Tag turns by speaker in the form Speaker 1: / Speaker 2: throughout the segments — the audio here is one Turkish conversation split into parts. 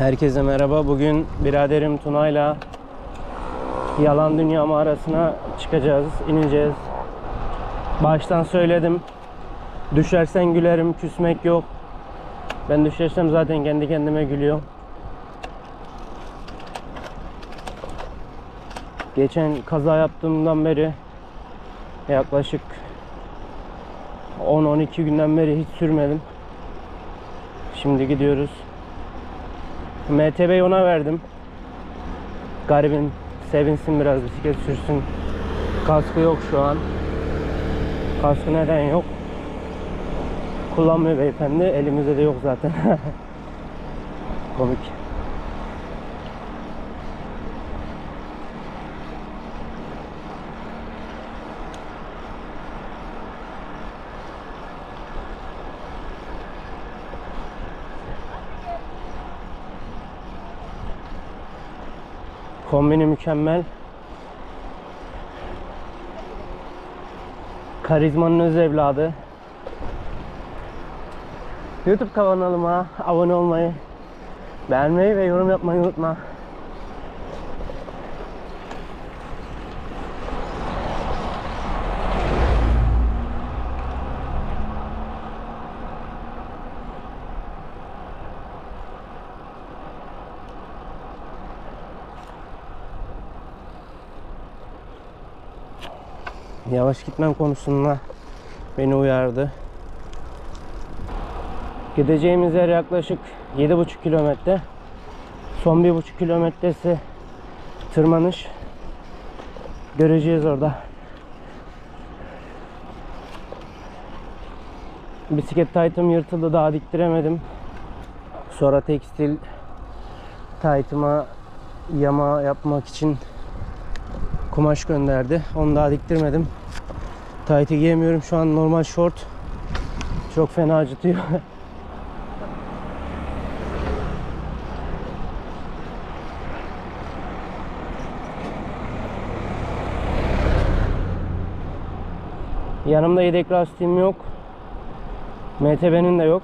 Speaker 1: Herkese merhaba. Bugün biraderim Tuna'yla Yalan Dünya mağarasına çıkacağız, ineceğiz. Baştan söyledim. Düşersen gülerim, küsmek yok. Ben düşersem zaten kendi kendime gülüyorum. Geçen kaza yaptığımdan beri yaklaşık 10-12 günden beri hiç sürmedim. Şimdi gidiyoruz. MTB'yi ona verdim. Garibim sevinsin biraz bisiklet sürsün. Kaskı yok şu an. Kaskı neden yok? Kullanmıyor beyefendi. Elimizde de yok zaten. Komik. Kombini mükemmel. Karizmanın öz evladı. YouTube kanalıma abone olmayı, beğenmeyi ve yorum yapmayı unutma. Yavaş gitmem konusunda beni uyardı. Gideceğimiz yer yaklaşık 7,5 kilometre. Son 1,5 kilometresi tırmanış. Göreceğiz orada. Bisiklet taytım yırtıldı daha diktiremedim. Sonra tekstil taytıma yama yapmak için kumaş gönderdi. Onu daha diktirmedim. Taytı giyemiyorum şu an normal short. Çok fena acıtıyor. Yanımda yedek lastiğim yok. MTB'nin de yok.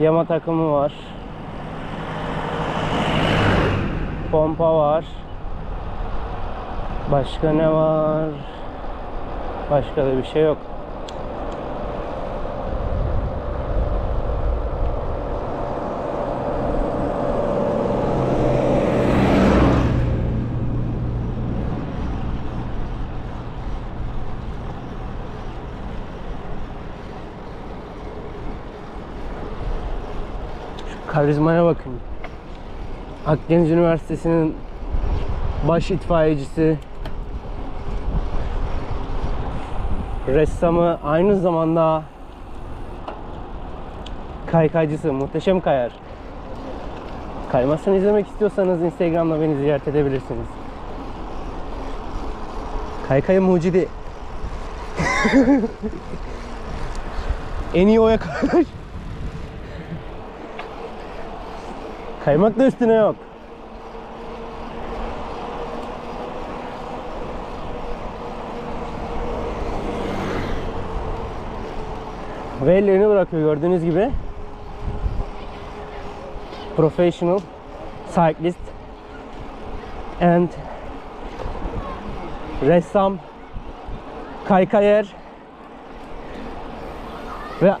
Speaker 1: Yama takımı var. Pompa var. Başka ne var? Başka da bir şey yok. Şu karizmaya bakın. Akdeniz Üniversitesi'nin baş itfaiyecisi ressamı aynı zamanda kaykaycısı muhteşem kayar. Kaymasını izlemek istiyorsanız Instagram'da beni ziyaret edebilirsiniz. Kaykay mucidi. en iyi oya kayar. Kaymak da üstüne yok. Ve ellerini bırakıyor gördüğünüz gibi. Professional cyclist and ressam kaykayer ve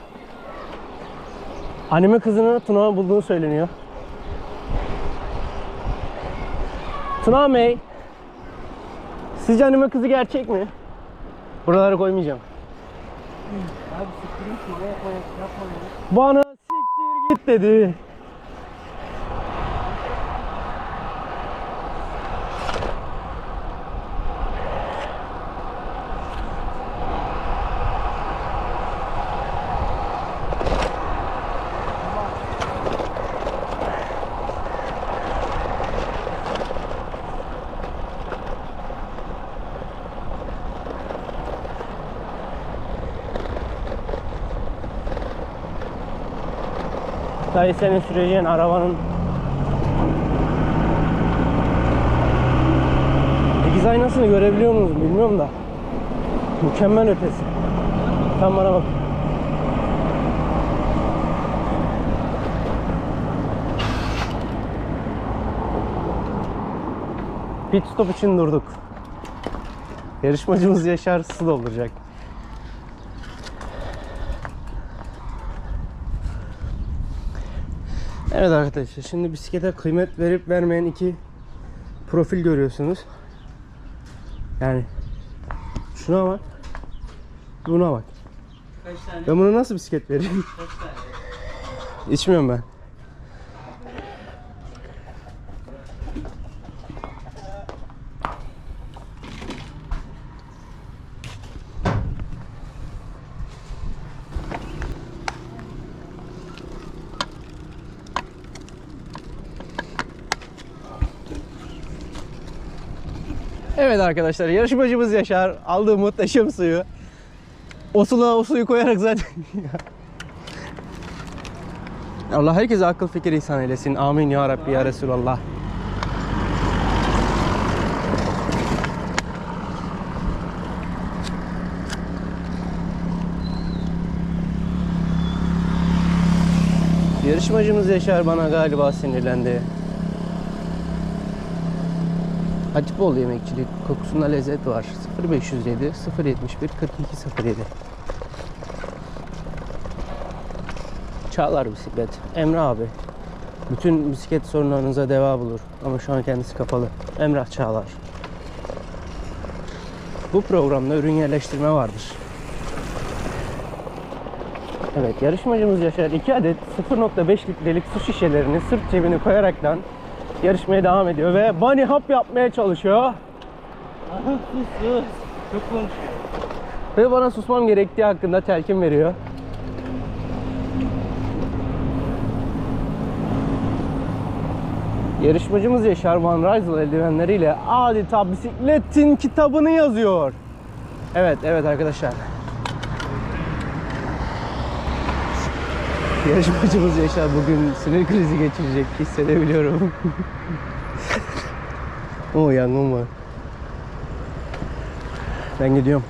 Speaker 1: anime kızını Tuna bulduğunu söyleniyor. Tuna May Sizce anime kızı gerçek mi? Buralara koymayacağım. Bana siktir git dedi. Sadece senin süreceğin arabanın 8 aynasını görebiliyor musunuz bilmiyorum da. Mükemmel ötesi. Tam bana bak. Pit stop için durduk. Yarışmacımız Yaşar su dolduracak. Evet arkadaşlar şimdi bisiklete kıymet verip vermeyen iki profil görüyorsunuz. Yani şuna bak. Buna bak.
Speaker 2: Kaç tane?
Speaker 1: Ben buna nasıl bisiklet vereyim?
Speaker 2: Kaç tane?
Speaker 1: İçmiyorum ben. Arkadaşlar yarışmacımız Yaşar aldığı muhteşem suyu o suluğa o suyu koyarak zaten Allah herkese akıl fikir ihsan eylesin. Amin ya Rabbi ya Resulallah. Yarışmacımız Yaşar bana galiba sinirlendi. Hatipoğlu yemekçilik kokusunda lezzet var. 0507 071 4207 Çağlar bisiklet. Emre abi. Bütün bisiklet sorunlarınıza deva bulur. Ama şu an kendisi kapalı. Emrah Çağlar. Bu programda ürün yerleştirme vardır. Evet yarışmacımız Yaşar 2 adet 0.5 litrelik su şişelerini sırt cebine koyaraktan yarışmaya devam ediyor ve bunny hop yapmaya çalışıyor.
Speaker 2: Sus sus. Çok konuşuyor.
Speaker 1: Ve bana susmam gerektiği hakkında telkin veriyor. Yarışmacımız Yaşar Van Rysel eldivenleriyle adeta bisikletin kitabını yazıyor. Evet, evet arkadaşlar. Yarışmacımız Yaşar bugün sinir krizi geçirecek hissedebiliyorum. o yangın var. Ben gidiyorum.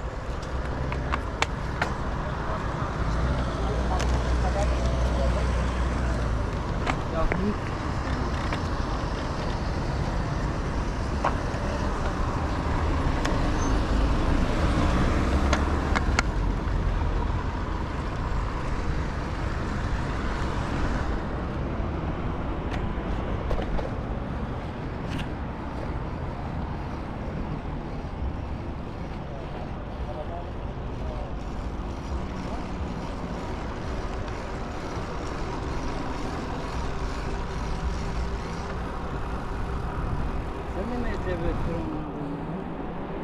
Speaker 2: Sen de mi edebiyat sorumlusun?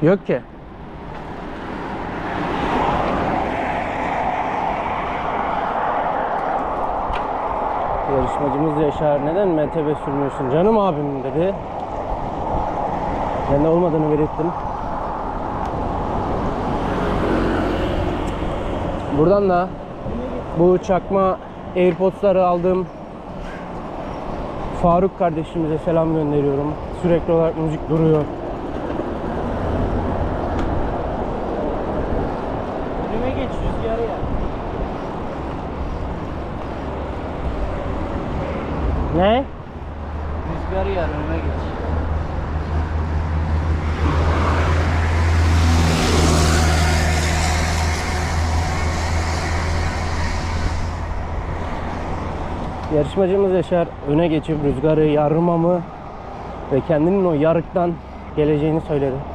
Speaker 1: Yok ki. Yarışmacımız Yaşar neden MTB sürmüyorsun canım abim dedi. Ben de olmadığını belirttim. Buradan da bu çakma Airpods'ları aldığım Faruk kardeşimize selam gönderiyorum. Sürekli olarak müzik duruyor.
Speaker 2: Geç rüzgarı ya.
Speaker 1: Ne?
Speaker 2: Rüzgarı yar önüme geç.
Speaker 1: Yarışmacımız Yaşar öne geçip rüzgarı yarmamı ve kendinin o yarıktan geleceğini söyledi.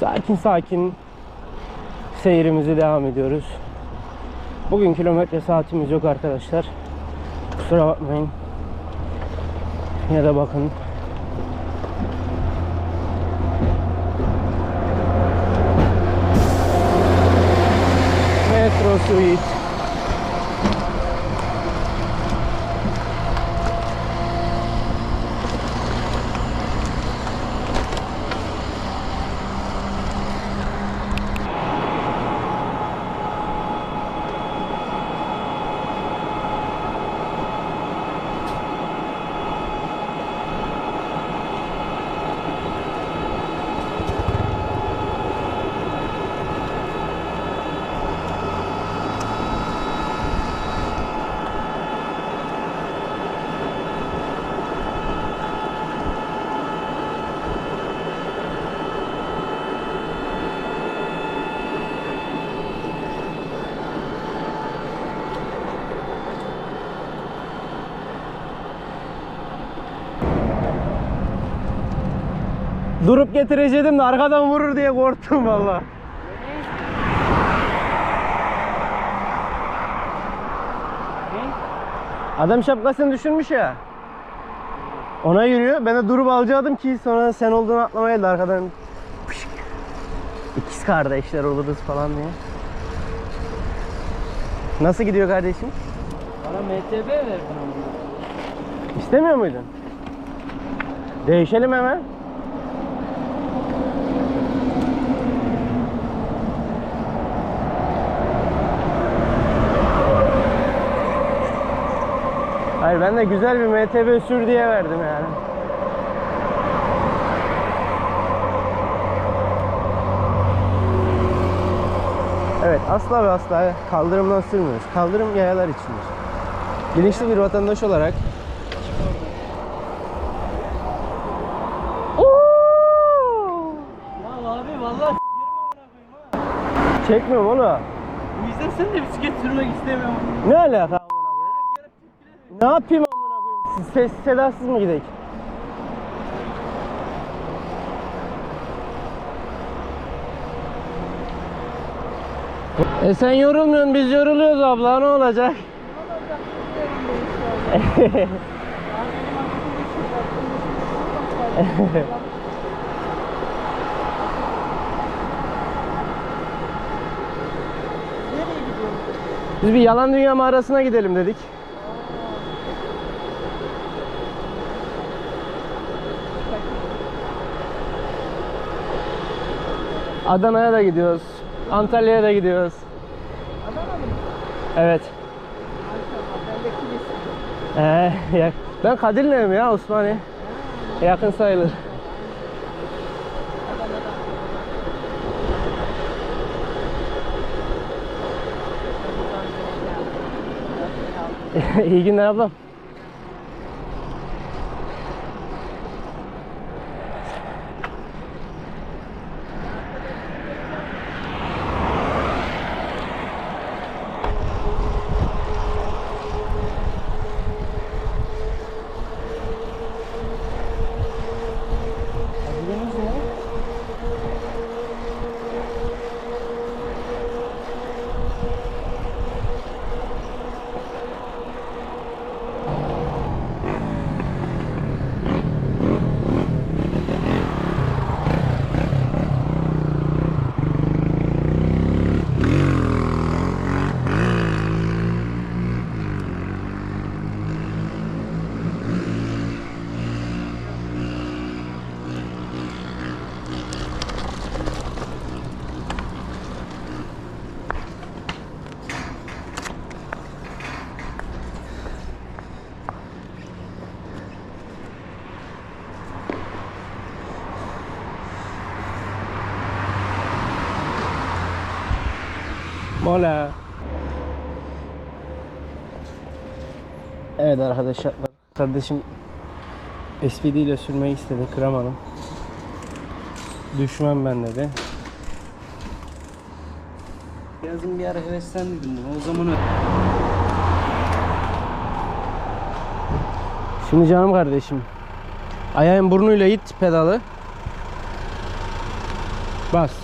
Speaker 1: Sakin sakin seyrimizi devam ediyoruz. Bugün kilometre saatimiz yok arkadaşlar. Kusura bakmayın. Ya da bakın. Metro Suite. Durup getirecektim de arkadan vurur diye korktum valla. Adam şapkasını düşürmüş ya. Ona yürüyor. Ben de durup alacaktım ki sonra sen olduğunu atlamaya geldi arkadan. Pışık. İkiz kardeşler oluruz falan diye. Nasıl gidiyor kardeşim?
Speaker 2: Bana MTB verdin.
Speaker 1: İstemiyor muydun? Değişelim hemen. Hayır ben de güzel bir MTB sür diye verdim yani. Evet asla ve asla kaldırımdan sürmüyoruz. Kaldırım yayalar içindir. Bilinçli bir vatandaş olarak. Çekmiyorum onu.
Speaker 2: Bu yüzden sen de bisiklet sürmek istemiyorum.
Speaker 1: Ne alaka? Ne yapayım amına koyayım? Siz ses sedasız mı gidelim? E sen yorulmuyorsun biz yoruluyoruz abla ne olacak? Biz bir yalan dünya mağarasına gidelim dedik. Adana'ya da gidiyoruz. Antalya'ya da gidiyoruz. Evet. Ee, ya- ben Kadirli'yim ya Osmaniye. Yakın sayılır. İyi günler ablam.
Speaker 2: Adınız ne?
Speaker 1: Mola. Evet arkadaşlar. Kardeşim SPD ile sürmeyi istedi. Kıramadım. Düşmem ben dedi.
Speaker 2: Yazın bir ara heveslendim. O zaman.
Speaker 1: Şimdi canım kardeşim. Ayağın burnuyla it pedalı. Bas.